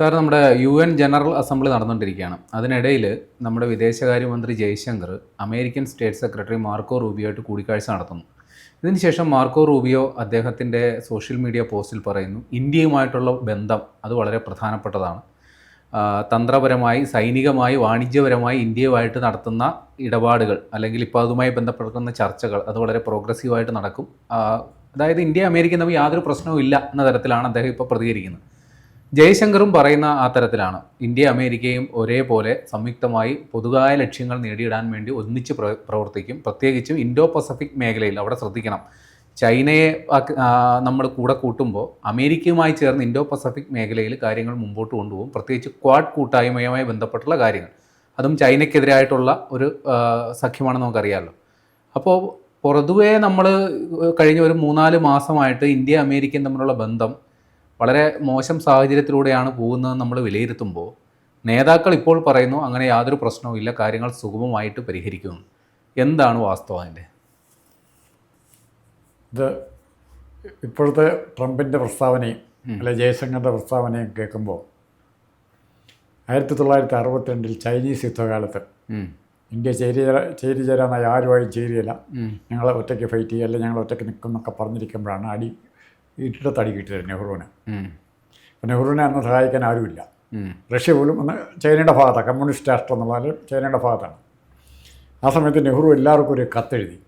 Sir നമ്മുടെ U N general assembly നടന്നുകൊണ്ടിരിക്കുകയാണ്. അതിനിടയിൽ നമ്മുടെ വിദേശകാര്യമന്ത്രി Jaishankar American state secretary Marco റൂബിയോയായിട്ട് കൂടിക്കാഴ്ച നടത്തുന്നു. ഇതിനുശേഷം മാർക്കോ റൂബിയോ അദ്ദേഹത്തിന്റെ സോഷ്യൽ മീഡിയ പോസ്റ്റിൽ പറയുന്നു ഇന്ത്യയുമായിട്ടുള്ള ബന്ധം അത് വളരെ പ്രധാനപ്പെട്ടതാണ്. തന്ത്രപരമായി സൈനികമായി വാണിജ്യപരമായി ഇന്ത്യയുമായിട്ട് നടത്തുന്ന ഇടപാടുകൾ അല്ലെങ്കിൽ ഇപ്പോൾ അതുമായി ബന്ധപ്പെടുത്തുന്ന ചർച്ചകൾ അത് വളരെ പ്രോഗ്രസീവായിട്ട് നടക്കും. അതായത് ഇന്ത്യ അമേരിക്ക തമ്മിൽ യാതൊരു പ്രശ്നവും ഇല്ല എന്ന തരത്തിലാണ് അദ്ദേഹം ഇപ്പോൾ പ്രതികരിക്കുന്നത്. ജയശങ്കറും പറയുന്ന ആ തരത്തിലാണ്. ഇന്ത്യ അമേരിക്കയും ഒരേപോലെ സംയുക്തമായി പൊതുവായ ലക്ഷ്യങ്ങൾ നേടിയിടാൻ വേണ്ടി ഒന്നിച്ച് പ്രവർത്തിക്കും. പ്രത്യേകിച്ചും ഇൻഡോ പസഫിക് മേഖലയിൽ അവിടെ ശ്രദ്ധിക്കണം. ചൈനയെ നമ്മൾ കൂടെ കൂട്ടുമ്പോൾ അമേരിക്കയുമായി ചേർന്ന് ഇൻഡോ പസഫിക് മേഖലയിൽ കാര്യങ്ങൾ മുമ്പോട്ട് കൊണ്ടുപോകും. പ്രത്യേകിച്ച് ക്വാഡ് കൂട്ടായ്മയുമായി ബന്ധപ്പെട്ടുള്ള കാര്യങ്ങൾ. അതും ചൈനയ്ക്കെതിരായിട്ടുള്ള ഒരു സഖ്യമാണ് നമുക്കറിയാമല്ലോ. അപ്പോൾ പൊതുവേ നമ്മൾ കഴിഞ്ഞ ഒരു മൂന്നാൽ മാസമായിട്ട് ഇന്ത്യ അമേരിക്കയും തമ്മിലുള്ള ബന്ധം വളരെ മോശം സാഹചര്യത്തിലൂടെയാണ് പോകുന്നതെന്ന് നമ്മൾ വിലയിരുത്തുമ്പോൾ നേതാക്കൾ ഇപ്പോൾ പറയുന്നു അങ്ങനെ യാതൊരു പ്രശ്നവും ഇല്ല കാര്യങ്ങൾ സുഗമമായിട്ട് പരിഹരിക്കുന്നു എന്താണ് വാസ്തവം അതിന്റെ ഇത് ഇപ്പോഴത്തെ ട്രംപിന്റെ പ്രസ്താവനയും അല്ലെ ജയശങ്കറിന്റെ പ്രസ്താവനയും കേൾക്കുമ്പോൾ ആയിരത്തി തൊള്ളായിരത്തി അറുപത്തിരണ്ടിൽ ചൈനീസ് യുദ്ധകാലത്ത് ഇന്ത്യ ചേരി ചേരി ചേരാനായി ആരുമായും ചേരിയില്ല. ഞങ്ങളെ ഒറ്റയ്ക്ക് ഫൈറ്റ് ചെയ്യുക അല്ലെങ്കിൽ ഞങ്ങൾ ഒറ്റയ്ക്ക് നിൽക്കും എന്നൊക്കെ പറഞ്ഞിരിക്കുമ്പോഴാണ് അടി ഇട്ടിടത്തടി കിട്ടിയത് നെഹ്റുവിന് നെഹ്റുവിനെ അന്ന് സഹായിക്കാൻ ആരുമില്ല. റഷ്യ പോലും അന്ന് ചൈനയുടെ ഭാഗത്താണ് കമ്മ്യൂണിസ്റ്റ് രാഷ്ട്രം എന്നുള്ള ചൈനയുടെ ഭാഗത്താണ്. ആ സമയത്ത് നെഹ്റു എല്ലാവർക്കും ഒരു കത്തെഴുതി.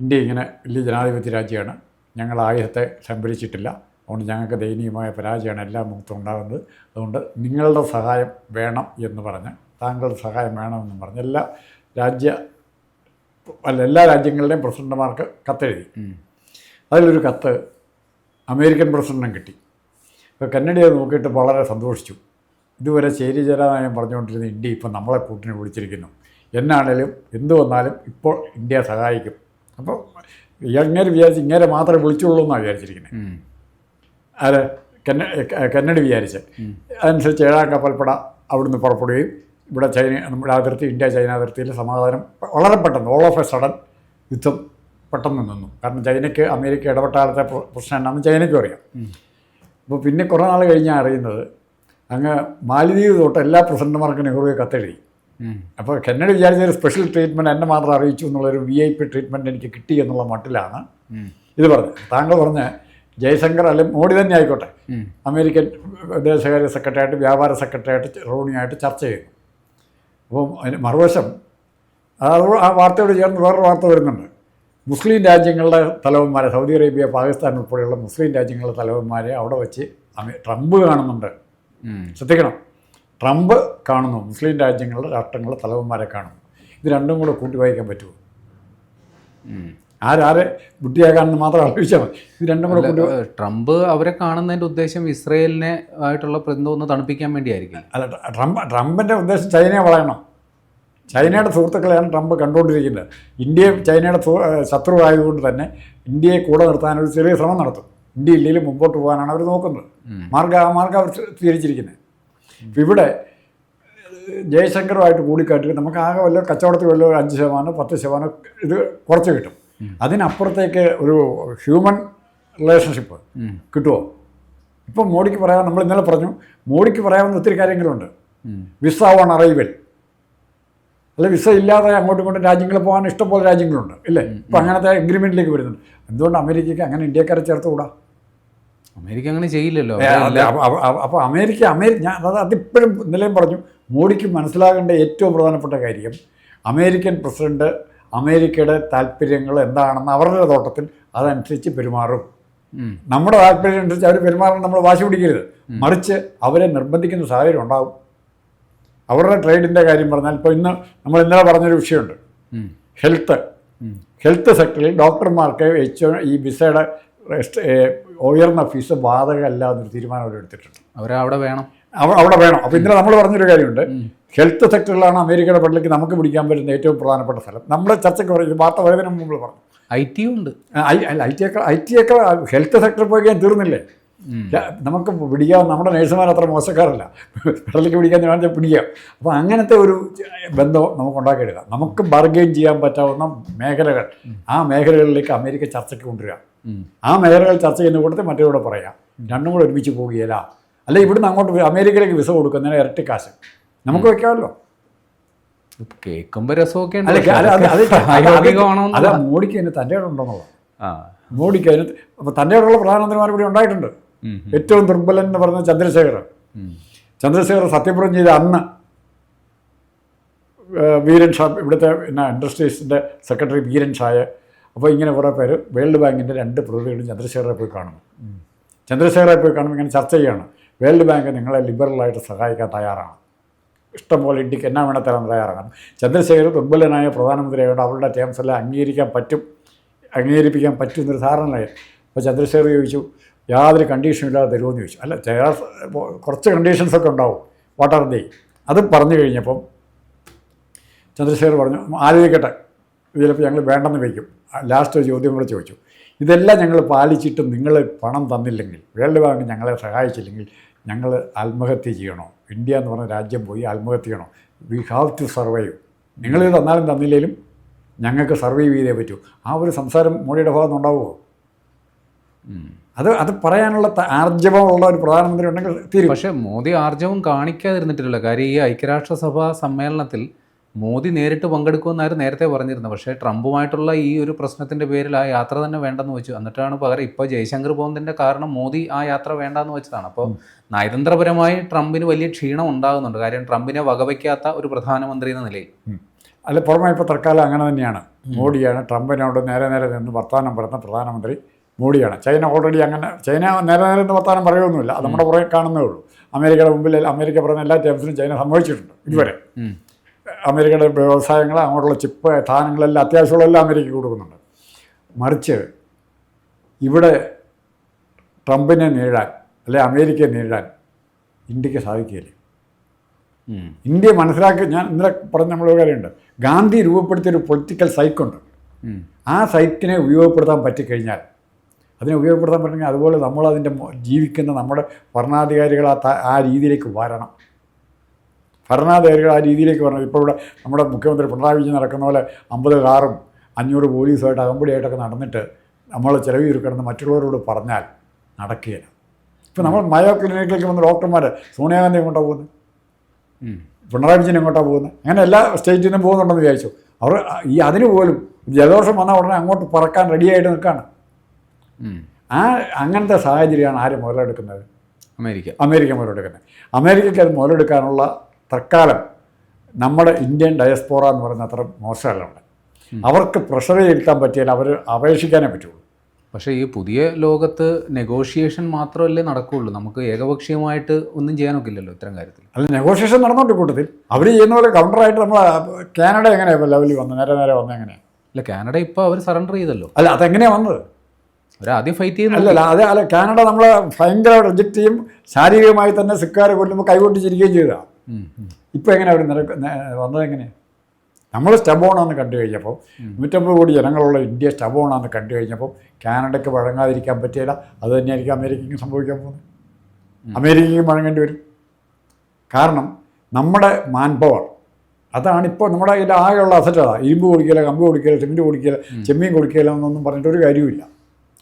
ഇന്ത്യ ഇങ്ങനെ വലിയ ജനാധിപത്യ രാജ്യമാണ്. ഞങ്ങൾ ആയുധത്തെ സംഭരിച്ചിട്ടില്ല. അതുകൊണ്ട് ഞങ്ങൾക്ക് ദയനീയമായ പരാജയമാണ് എല്ലാ മുഖത്തും ഉണ്ടാകുന്നത്. അതുകൊണ്ട് നിങ്ങളുടെ സഹായം വേണം എന്ന് പറഞ്ഞ് താങ്കളുടെ സഹായം വേണമെന്ന് പറഞ്ഞ് എല്ലാ രാജ്യ അല്ല എല്ലാ രാജ്യങ്ങളുടെയും പ്രസിഡന്റുമാർക്ക് കത്തെഴുതി. അതിലൊരു കത്ത് അമേരിക്കൻ പ്രസിഡന്റും കിട്ടി. ഇപ്പോൾ കന്നഡയെ നോക്കിയിട്ട് വളരെ സന്തോഷിച്ചു. ഇതുവരെ ചേരി ചേരാനായം പറഞ്ഞുകൊണ്ടിരുന്ന ഇന്ത്യ ഇപ്പം നമ്മളെ കൂട്ടിനെ വിളിച്ചിരിക്കുന്നു. എന്നാണേലും എന്തു വന്നാലും ഇപ്പോൾ ഇന്ത്യ സഹായിക്കും. അപ്പോൾ ഇങ്ങനെ വിചാരിച്ച് ഇങ്ങനെ മാത്രമേ വിളിച്ചുള്ളൂ എന്നാണ് വിചാരിച്ചിരിക്കുന്നത് അത് ആര് കന്ന കന്നഡ വിചാരിച്ച്. അതനുസരിച്ച് ഏഴാം കപ്പൽപ്പട അവിടുന്ന് പുറപ്പെടുകയും ഇവിടെ ചൈന നമ്മുടെ അതിർത്തി ഇന്ത്യ ചൈന അതിർത്തിയിൽ സമാധാനം വളരെ പെട്ടെന്ന് ഓൾ ഓഫ് എ സഡൻ യുദ്ധം പെട്ടെന്ന് നിന്നു. കാരണം ചൈനയ്ക്ക് അമേരിക്ക ഇടപെട്ടാലത്തെ പ്ര- പ്രശ്നം എന്നാണെന്ന് ചൈനയ്ക്കും അറിയാം. അപ്പോൾ പിന്നെ കുറേ നാൾ കഴിഞ്ഞാൽ അറിയുന്നത് അങ്ങ് മാലിദ്വീപ് തൊട്ട് എല്ലാ പ്രസിഡന്റുമാർക്കും നെഹ്റുവെ കത്തെഴുതി. അപ്പോൾ കന്നഡ വിചാരിച്ച ഒരു സ്പെഷ്യൽ ട്രീറ്റ്മെന്റ് എന്നെ മാത്രം അറിയിച്ചു എന്നുള്ളൊരു വി ഐ പി ട്രീറ്റ്മെന്റ് എനിക്ക് കിട്ടി എന്നുള്ള മട്ടിലാണ് ഇത് പറഞ്ഞത്. താങ്കൾ പറഞ്ഞ ജയശങ്കർ അല്ലെങ്കിൽ മോഡി തന്നെ ആയിക്കോട്ടെ. അമേരിക്കൻ വിദേശകാര്യ സെക്രട്ടറിയായിട്ട് വ്യാപാര സെക്രട്ടറിയായിട്ട് റോണിയായിട്ട് ചർച്ച ചെയ്യുന്നു. അപ്പോൾ മറുവശം അത് ആ വാർത്തയോട് ചേർന്ന് വേറൊരു വാർത്ത വരുന്നുണ്ട്. മുസ്ലിം രാജ്യങ്ങളുടെ തലവന്മാരെ സൗദി അറേബ്യ പാകിസ്ഥാൻ ഉൾപ്പെടെയുള്ള മുസ്ലിം രാജ്യങ്ങളുടെ തലവന്മാരെ അവിടെ വെച്ച് അമേ ട്രംപ് കാണുന്നുണ്ട്. ശ്രദ്ധിക്കണം. ട്രംപ് കാണുന്നു. മുസ്ലിം രാജ്യങ്ങളുടെ രാഷ്ട്രങ്ങളുടെ തലവന്മാരെ കാണുന്നു. ഇത് രണ്ടും കൂടെ കൂട്ടി വായിക്കാൻ പറ്റുമോ. ആരാരെ ബുദ്ധിയാകാണെന്ന് മാത്രം ആലോചിച്ചാൽ മതി. ഇത് രണ്ടും കൂടെ കൂട്ടി ട്രംപ് അവരെ കാണുന്നതിന്റെ ഉദ്ദേശം ഇസ്രയേലിനെ ആയിട്ടുള്ള ബന്ധം ഒന്ന് തണുപ്പിക്കാൻ വേണ്ടിയായിരിക്കും. അല്ല ട്രംപ് ട്രംപിന്റെ ഉദ്ദേശം ചൈനയെ വളയണം. ചൈനയുടെ സുഹൃത്തുക്കളെയാണ് ട്രംപ് കണ്ടുകൊണ്ടിരിക്കുന്നത്. ഇന്ത്യയും ചൈനയുടെ ശത്രുവായതുകൊണ്ട് തന്നെ ഇന്ത്യയെ കൂടെ നിർത്താൻ ഒരു ചെറിയ ശ്രമം നടത്തും. ഇന്ത്യ ഇല്ലെങ്കിൽ മുമ്പോട്ട് പോകാനാണ് അവർ നോക്കുന്നത്. മാർഗ ആ മാർഗം അവർ സ്വീകരിച്ചിരിക്കുന്നത്. ഇവിടെ ജയശങ്കറുമായിട്ട് കൂടിക്കാട്ടി നമുക്ക് ആകെ വല്ല കച്ചവടത്തിൽ വല്ല ഒരു അഞ്ച് ശതമാനം പത്ത് ശതമാനം ഇത് കുറച്ച് കിട്ടും. അതിനപ്പുറത്തേക്ക് ഒരു ഹ്യൂമൻ റിലേഷൻഷിപ്പ്. കിട്ടുമോ ഇപ്പം മോഡിക്ക് പറയാൻ നമ്മൾ ഇന്നലെ പറഞ്ഞു മോഡിക്ക് പറയാവുന്ന ഒത്തിരി കാര്യങ്ങളുണ്ട്. Visa on arrival. അല്ല വിസ ഇല്ലാതെ അങ്ങോട്ടും ഇങ്ങോട്ടും രാജ്യങ്ങളിൽ പോകാൻ ഇഷ്ടംപോലെ രാജ്യങ്ങളുണ്ട് ഇല്ലേ? ഇപ്പം അങ്ങനത്തെ എഗ്രിമെന്റിലേക്ക് വരുന്നുണ്ട്. എന്തുകൊണ്ട് അമേരിക്കയ്ക്ക് അങ്ങനെ ഇന്ത്യക്കാരെ ചേർത്തുകൂടാ അമേരിക്ക അങ്ങനെ ചെയ്യില്ലല്ലോ. അപ്പോൾ അമേരിക്ക അമേരിക്ക ഞാൻ അത് അതിപ്പോഴും ഇന്നലെയും പറഞ്ഞു മോഡിക്ക് മനസ്സിലാകേണ്ട ഏറ്റവും പ്രധാനപ്പെട്ട കാര്യം അമേരിക്കൻ പ്രസിഡന്റ് അമേരിക്കയുടെ താല്പര്യങ്ങൾ എന്താണെന്ന് അവരുടെ തോട്ടത്തിൽ അതനുസരിച്ച് പെരുമാറും. നമ്മുടെ താല്പര്യം അനുസരിച്ച് അവർ പെരുമാറാൻ നമ്മൾ വാശി പിടിക്കരുത്. മറിച്ച് അവരെ നിർബന്ധിക്കുന്ന സാഹചര്യം ഉണ്ടാകും അവരുടെ ട്രേഡിന്റെ കാര്യം പറഞ്ഞാൽ ഇപ്പോൾ ഇന്ന് നമ്മൾ ഇന്നലെ പറഞ്ഞൊരു വിഷയമുണ്ട്. ഹെൽത്ത്. ഹെൽത്ത് സെക്ടറിൽ ഡോക്ടർമാർക്ക് എച്ച് ഈ വിസയുടെ ഉയർന്ന ഫീസ് ബാധകമല്ല എന്നൊരു തീരുമാനം അവർ എടുത്തിട്ടുണ്ട്. അവരെ അവിടെ വേണം. അവ- അവിടെ വേണം. അപ്പോൾ ഇന്നലെ നമ്മൾ പറഞ്ഞൊരു കാര്യമുണ്ട്. ഹെൽത്ത് സെക്ടറിലാണ് അമേരിക്കയുടെ പള്ളിക്ക് നമുക്ക് പിടിക്കാൻ പറ്റുന്ന ഏറ്റവും പ്രധാനപ്പെട്ട സ്ഥലം. നമ്മൾ ചർച്ചയ്ക്ക് പറഞ്ഞു വാർത്ത വരുന്നതിന് മുമ്പ് നമ്മൾ പറഞ്ഞു. ഐ ടി ഉണ്ട്. ഐ ടി ഒക്കെ ഐ ടി ഒക്കെ ഹെൽത്ത് സെക്ടറിൽ പോയി തീർന്നില്ലേ? നമുക്ക് പിടിക്കാം നമ്മുടെ നേഴ്സുമാർ അത്ര മോശക്കാരല്ല. പള്ളിക്ക് പിടിക്കാൻ ഞാൻ പിടിക്കാം. അപ്പോൾ അങ്ങനത്തെ ഒരു ബന്ധം നമുക്ക് ഉണ്ടാക്കിയെടുക്കാം. നമുക്ക് ബാർഗെയിൻ ചെയ്യാൻ പറ്റാവുന്ന മേഖലകൾ ആ മേഖലകളിലേക്ക് അമേരിക്ക ചർച്ചയ്ക്ക് കൊണ്ടുവരിക. ആ മേഖലകൾ ചർച്ച ചെയ്യുന്ന കൂട്ടത്തിൽ മറ്റൊരു പറയാം. രണ്ടും കൂടെ ഒരുമിച്ച് പോവുകയില്ല. അല്ല ഇവിടുന്ന് അങ്ങോട്ട് അമേരിക്കയിലേക്ക് വിസ കൊടുക്കുന്നതിന് ഇരട്ടി കാശ്. നമുക്ക് വെക്കാമല്ലോ. കേൾക്കുമ്പോൾ രസമൊക്കെ അല്ല മോഡിക്ക് അതിന് തന്റെ ഉണ്ടെന്നുള്ളത് മോഡിക്ക് അതിന് അപ്പോൾ തന്റെ ഉള്ള പ്രധാനമന്ത്രിമാർ ഇവിടെ ഉണ്ടായിട്ടുണ്ട്. ഏറ്റവും ദുർബലൻ എന്ന് പറഞ്ഞ ചന്ദ്രശേഖരൻ ചന്ദ്രശേഖരൻ ചന്ദ്രശേഖർ സത്യപ്രതിജ്ഞ ചെയ്ത അന്ന് വീരൻ ഷാ ഇവിടുത്തെ പിന്നെ ഇൻഡസ്ട്രീസിന്റെ സെക്രട്ടറി വീരൻ ഷായെ. അപ്പോൾ ഇങ്ങനെ കുറേ പേര് വേൾഡ് ബാങ്കിന്റെ രണ്ട് പ്രതിനിധികളും ചന്ദ്രശേഖരെ പോയി കാണുന്നു. ചന്ദ്രശേഖരെ പോയി കാണുമ്പോൾ ഇങ്ങനെ ചർച്ച ചെയ്യുകയാണ് വേൾഡ് ബാങ്ക് നിങ്ങളെ ലിബറലായിട്ട് സഹായിക്കാൻ തയ്യാറാണ്. ഇഷ്ടംപോലെ ഇന്ത്യയ്ക്ക് എന്നാ വേണേൽ തരാൻ തയ്യാറാണ് ചന്ദ്രശേഖർ ദുർബലനായ പ്രധാനമന്ത്രിയായതുകൊണ്ട് അവരുടെ ടേംസ് എല്ലാം അംഗീകരിക്കാൻ പറ്റും അംഗീകരിപ്പിക്കാൻ പറ്റും എന്നൊരു ധാരണയായി അപ്പോൾ ചന്ദ്രശേഖർ ചോദിച്ചു യാതൊരു കണ്ടീഷനും ഇല്ലാതെ തരുമെന്ന് ചോദിച്ചു. അല്ല ചില കുറച്ച് കണ്ടീഷൻസൊക്കെ ഉണ്ടാവും. വാട്ട് ആർ ദേ അത് പറഞ്ഞു കഴിഞ്ഞപ്പം ചന്ദ്രശേഖർ പറഞ്ഞു ആലോചിക്കട്ടെ ചിലപ്പോൾ ഞങ്ങൾ വേണ്ടെന്ന് വയ്ക്കും ലാസ്റ്റ് ഒരു ചോദ്യം കൂടെ ചോദിച്ചു. ഇതെല്ലാം ഞങ്ങൾ പാലിച്ചിട്ട് നിങ്ങൾ പണം തന്നില്ലെങ്കിൽ വേൾഡ് ബാങ്ക് ഞങ്ങളെ സഹായിച്ചില്ലെങ്കിൽ ഞങ്ങൾ ആത്മഹത്യ ചെയ്യണോ? ഇന്ത്യ എന്ന് പറഞ്ഞ രാജ്യം പോയി ആത്മഹത്യ ചെയ്യണോ? വി ഹാവ് ടു സർവൈവ് നിങ്ങൾ തന്നാലും തന്നില്ലെങ്കിലും ഞങ്ങൾക്ക് സർവൈവ് ചെയ്തേ പറ്റൂ. ആ ഒരു സംസാരം മോഡിയുടെ ഭാഗത്തുനിന്നുണ്ടാവുമോ. അത് അത് പറയാനുള്ള ആർജവമുള്ള ഒരു പ്രധാനമന്ത്രി ഉണ്ടെങ്കിൽ തീരും. പക്ഷേ മോദി ആർജവും കാണിക്കാതിരുന്നിട്ടില്ല കാര്യം ഈ ഐക്യരാഷ്ട്രസഭ സമ്മേളനത്തിൽ മോദി നേരിട്ട് പങ്കെടുക്കുമെന്നായിരുന്നു നേരത്തെ പറഞ്ഞിരുന്നത്. പക്ഷേ ട്രംപുമായിട്ടുള്ള ഈ ഒരു പ്രശ്നത്തിന്റെ പേരിൽ ആ യാത്ര തന്നെ വേണ്ടെന്ന് വെച്ചു. എന്നിട്ടാണ് പകരം ഇപ്പോൾ ജയശങ്കർ പോകുന്നതിന്റെ കാരണം മോദി ആ യാത്ര വേണ്ടെന്ന് വെച്ചതാണ്. അപ്പോൾ നയതന്ത്രപരമായി ട്രംപിന് വലിയ ക്ഷീണം ഉണ്ടാകുന്നുണ്ട്. കാര്യം ട്രംപിനെ വകവയ്ക്കാത്ത ഒരു പ്രധാനമന്ത്രി എന്ന നിലയിൽ. അല്ല പുറമെ ഇപ്പോൾ തൽക്കാലം അങ്ങനെ തന്നെയാണ്. മോഡിയാണ് ട്രംപിനോട് നേരെ നേരെ നിന്ന് വർത്തമാനം പറയുന്ന പ്രധാനമന്ത്രി. മോഡിയാണ്. ചൈന ഓൾറെഡി അങ്ങനെ ചൈന നേരെ നേരെ എന്ന് വർത്താനം പറയുമൊന്നുമില്ല അത് നമ്മുടെ പുറകെ കാണുന്നേ ഉള്ളൂ. അമേരിക്കയുടെ മുമ്പിൽ അമേരിക്ക പറയുന്ന എല്ലാ ടേംസിനും ചൈന സംഭവിച്ചിട്ടുണ്ട് ഇതുവരെ. അമേരിക്കയുടെ വ്യവസായങ്ങൾ അങ്ങോട്ടുള്ള ചിപ്പ് സാധനങ്ങളെല്ലാം അത്യാവശ്യമുള്ളതെല്ലാം അമേരിക്കയ്ക്ക് കൊടുക്കുന്നുണ്ട്. മറിച്ച് ഇവിടെ ട്രംപിനെ നേടാൻ അല്ലെ അമേരിക്കയെ നേടാൻ ഇന്ത്യയ്ക്ക് സാധിക്കുകയില്ല. ഇന്ത്യ മനസ്സിലാക്കി ഞാൻ ഇന്നലെ പറഞ്ഞ നമ്മളൊരു കാര്യമുണ്ട്. ഗാന്ധി രൂപപ്പെടുത്തിയ ഒരു പൊളിറ്റിക്കൽ സൈക്കുണ്ട് ആ സൈക്കിനെ ഉപയോഗപ്പെടുത്താൻ പറ്റിക്കഴിഞ്ഞാൽ അതിനെ ഉപയോഗപ്പെടുത്താൻ പറ്റണമെങ്കിൽ അതുപോലെ നമ്മൾ അതിന്റെ ജീവിക്കുന്ന നമ്മുടെ ഭരണാധികാരികൾ ആ ആ രീതിയിലേക്ക് വരണം. ഭരണാധികാരികൾ ആ രീതിയിലേക്ക് വരണം. ഇപ്പോൾ ഇവിടെ നമ്മുടെ മുഖ്യമന്ത്രി പിണറായി വിജയൻ നടക്കുന്ന പോലെ അമ്പത് കാറും അഞ്ഞൂറ് പോലീസുമായിട്ട് അകമ്പടിയായിട്ടൊക്കെ നടന്നിട്ട് നമ്മൾ ചിലവ് ചുരുക്കണമെന്ന് മറ്റുള്ളവരോട് പറഞ്ഞാൽ നടക്കുകയില്ല. ഇപ്പം നമ്മൾ മയോ ക്ലിനിക്കിലേക്ക് വന്ന ഡോക്ടർമാർ സോണിയാഗാന്ധി എങ്ങോട്ടാണ് പോകുന്നത്. പിണറായി വിജയൻ എങ്ങോട്ടാണ് പോകുന്നത് അങ്ങനെ എല്ലാ സ്റ്റേറ്റിൽ നിന്നും പോകുന്നുണ്ടെന്ന് വിചാരിച്ചു. അവർ ഈ അതിന് പോലും ജലദോഷം വന്ന ഉടനെ അങ്ങോട്ട് പറക്കാൻ റെഡിയായിട്ട് നിൽക്കുകയാണ്. ആ അങ്ങനത്തെ സാഹചര്യമാണ് ആര് മുതലെടുക്കുന്നത്? അമേരിക്ക. അമേരിക്ക മുതലെടുക്കുന്നത്. അമേരിക്കയ്ക്ക് അത് മുതലെടുക്കാനുള്ള തൽക്കാലം നമ്മുടെ ഇന്ത്യൻ ഡയസ്പോറ എന്ന് പറയുന്ന അത്ര മോശമല്ലുണ്ട് അവർക്ക് പ്രഷർ ചെലുത്താൻ പറ്റിയാൽ അവർ അപേക്ഷിക്കാനേ പറ്റുള്ളൂ. പക്ഷേ ഈ പുതിയ ലോകത്ത് നെഗോഷിയേഷൻ മാത്രമല്ലേ നടക്കുകയുള്ളൂ. നമുക്ക് ഏകപക്ഷീയമായിട്ട് ഒന്നും ചെയ്യാനൊക്കില്ലല്ലോ ഇത്തരം കാര്യത്തിൽ. അല്ല നെഗോഷിയേഷൻ നടന്നുണ്ട് കൂട്ടത്തിൽ. അവർ ചെയ്യുന്ന പോലെ കൗണ്ടറായിട്ട് നമ്മൾ കാനഡ എങ്ങനെയാണ് ലെവലിൽ വന്നത്? നേരെ നേരെ വന്നത് എങ്ങനെയാണ് അല്ല കാനഡ ഇപ്പോൾ അവർ സറണ്ടർ ചെയ്തല്ലോ. അല്ല അതെങ്ങനെയാണ് വന്നത്? ആദ്യം ഫൈറ്റ് ചെയ്യുന്നു അല്ലല്ല അതെ അല്ല കാനഡ നമ്മളെ ഭയങ്കര റിജക്റ്റ് ചെയ്യും ശാരീരികമായി തന്നെ സിക്കാരെ കൊല്ലുമ്പോൾ കൈകൊട്ടിച്ചിരിക്കുകയും ചെയ്തതാണ്. ഉം. ഇപ്പോൾ എങ്ങനെ അവർ നിരക്ക് വന്നത് എങ്ങനെയാണ് നമ്മൾ സ്റ്റബോണാന്ന് കണ്ടു കഴിഞ്ഞപ്പോൾ നൂറ്റമ്പത് കോടി ജനങ്ങളുള്ള ഇന്ത്യ സ്റ്റബോണാന്ന് കണ്ടു കഴിഞ്ഞപ്പോൾ കാനഡയ്ക്ക് വഴങ്ങാതിരിക്കാൻ പറ്റിയില്ല അത് തന്നെയായിരിക്കും അമേരിക്കയ്ക്ക് സംഭവിക്കാൻ പോകുന്നത്. അമേരിക്കയ്ക്കും വഴങ്ങേണ്ടി വരും. കാരണം നമ്മുടെ മാൻപവർ അതാണ് ഇപ്പോൾ നമ്മുടെ ഇതിൽ ആകെയുള്ള അസറ്റ് അതാണ് ഇരുമ്പ് കൊടുക്കില്ല കമ്പ് കൊടുക്കില്ല സിമെന്റ് കൊടുക്കില്ല ചെമ്മീൻ കൊടുക്കില്ല എന്നൊന്നും പറഞ്ഞിട്ട് ഒരു കാര്യമില്ല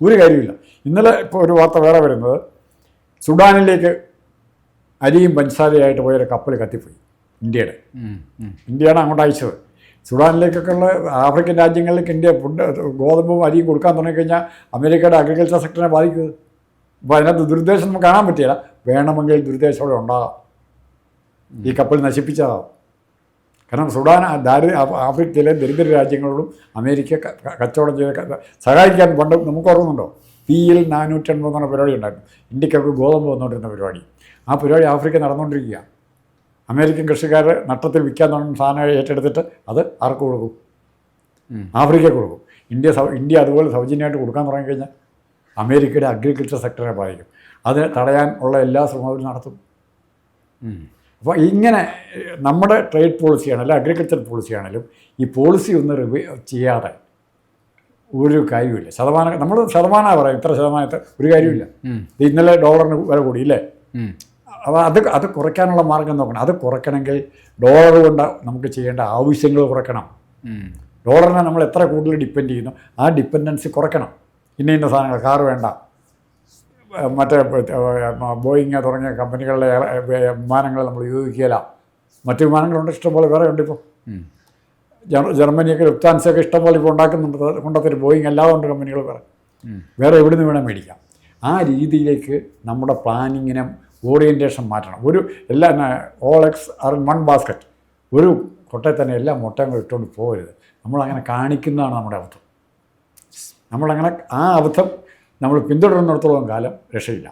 ഒരു കാര്യമില്ല ഇന്നലെ ഇപ്പോൾ ഒരു വാർത്ത വേറെ വരുന്നത്. സുഡാനിലേക്ക് അരിയും പഞ്ചസാരയായിട്ട് പോയൊരു കപ്പൽ കത്തിപ്പോയി ഇന്ത്യയുടെ. ഇന്ത്യയാണ് അങ്ങോട്ട് അയച്ചത്. സുഡാനിലേക്കൊക്കെ ഉള്ള ആഫ്രിക്കൻ രാജ്യങ്ങളിലേക്ക് ഇന്ത്യ ഫുഡ് ഗോതമ്പും അരിയും കൊടുക്കാൻ തുടങ്ങിക്കഴിഞ്ഞാൽ അമേരിക്കയുടെ അഗ്രികൾച്ചർ സെക്ടറിനെ ബാധിക്കുന്നത് അപ്പോൾ അതിനകത്ത് ദുരുദ്ദേശം നമുക്ക് കാണാൻ പറ്റില്ല. വേണമെങ്കിൽ ദുരുദ്ദേശം അവിടെ ഉണ്ടാകാം. ഈ കപ്പൽ നശിപ്പിച്ചതാവും കാരണം സുഡാൻ ദാരി ആഫ്രിക്കയിലെ ദരിദ്ര രാജ്യങ്ങളോടും അമേരിക്ക കച്ചവടം ചെയ്ത് സഹായിക്കാൻ പണ്ട് നമുക്ക് ഓർമ്മയുണ്ടോ? പിയിൽ നാനൂറ്റൻപത് എന്ന പരിപാടി ഉണ്ടായിരുന്നു. ഇന്ത്യക്കൊക്കെ ഗോതമ്പ് വന്നുകൊണ്ടിരുന്ന പരിപാടി. ആ പരിപാടി ആഫ്രിക്ക നടന്നുകൊണ്ടിരിക്കുക. അമേരിക്കൻ കൃഷിക്കാർ നട്ടത്തിൽ വിൽക്കാൻ തുടങ്ങുന്ന സാധനം ഏറ്റെടുത്തിട്ട് അത് ആർക്ക് കൊടുക്കും? ആഫ്രിക്ക ആഫ്രിക്കയ്ക്ക് കൊടുക്കും. ഇന്ത്യ സൗ ഇന്ത്യ അതുപോലെ സൗജന്യമായിട്ട് കൊടുക്കാൻ തുടങ്ങിക്കഴിഞ്ഞാൽ അമേരിക്കയുടെ അഗ്രികൾച്ചർ സെക്ടറെ ബാധിക്കും. അത് തടയാൻ ഉള്ള എല്ലാ ശ്രമവും നടത്തും. അപ്പോൾ ഇങ്ങനെ നമ്മുടെ ട്രേഡ് പോളിസിയാണെങ്കിലും അഗ്രികൾച്ചർ പോളിസിയാണെങ്കിലും ഈ പോളിസി ഒന്ന് റിവ്യൂ ചെയ്യാതെ ഒരു കാര്യമില്ല ശതമാനം നമ്മൾ ശതമാനമാണ് പറയാം ഇത്ര ശതമാനത്തെ ഒരു കാര്യമില്ല ഇന്നലെ ഡോളറിന് വില കൂടി ഇല്ലേ. അപ്പോൾ അത് അത് കുറയ്ക്കാനുള്ള മാർഗം നോക്കണം. അത് കുറയ്ക്കണമെങ്കിൽ ഡോളർ കൊണ്ട് നമുക്ക് ചെയ്യേണ്ട ആവശ്യങ്ങൾ കുറയ്ക്കണം. ഡോളറിനെ നമ്മൾ എത്ര കൂടുതൽ ഡിപ്പെൻഡ് ചെയ്യുന്നു ആ ഡിപ്പെൻഡൻസി കുറയ്ക്കണം. ഇന്ന ഇന്ന സാധനങ്ങൾ കാർ വേണ്ട. മറ്റേ ബോയിങ് തുടങ്ങിയ കമ്പനികളുടെ വിമാനങ്ങൾ നമ്മൾ ഉപയോഗിക്കുകയില്ല മറ്റു വിമാനങ്ങളുണ്ട് ഇഷ്ടംപോലെ വേറെ ഉണ്ട് ഇപ്പോൾ ജർമ്മനിയൊക്കെ ഉത്താൻസൊക്കെ ഇഷ്ടംപോലെ ഇപ്പോൾ ഉണ്ടാക്കുന്നുണ്ട്. കൊണ്ടത്തൊരു ബോയിങ് എല്ലാം ഉണ്ട് കമ്പനികൾ വേറെ. വേറെ എവിടെ നിന്ന് വേണം മേടിക്കാം. ആ രീതിയിലേക്ക് നമ്മുടെ പ്ലാനിങ്ങിനെ ഓറിയന്റേഷൻ മാറ്റണം. ഒരു എല്ലാ all X R one basket ഒരു കൊട്ടയിൽ തന്നെ എല്ലാ മുട്ടയും കൂടെ ഇട്ടുകൊണ്ട് പോകരുത്. നമ്മളങ്ങനെ കാണിക്കുന്നതാണ് നമ്മുടെ അബദ്ധം. നമ്മളങ്ങനെ ആ അബദ്ധം നമ്മൾ പിന്തുടരുന്നിടത്തോളം കാലം രക്ഷയില്ല.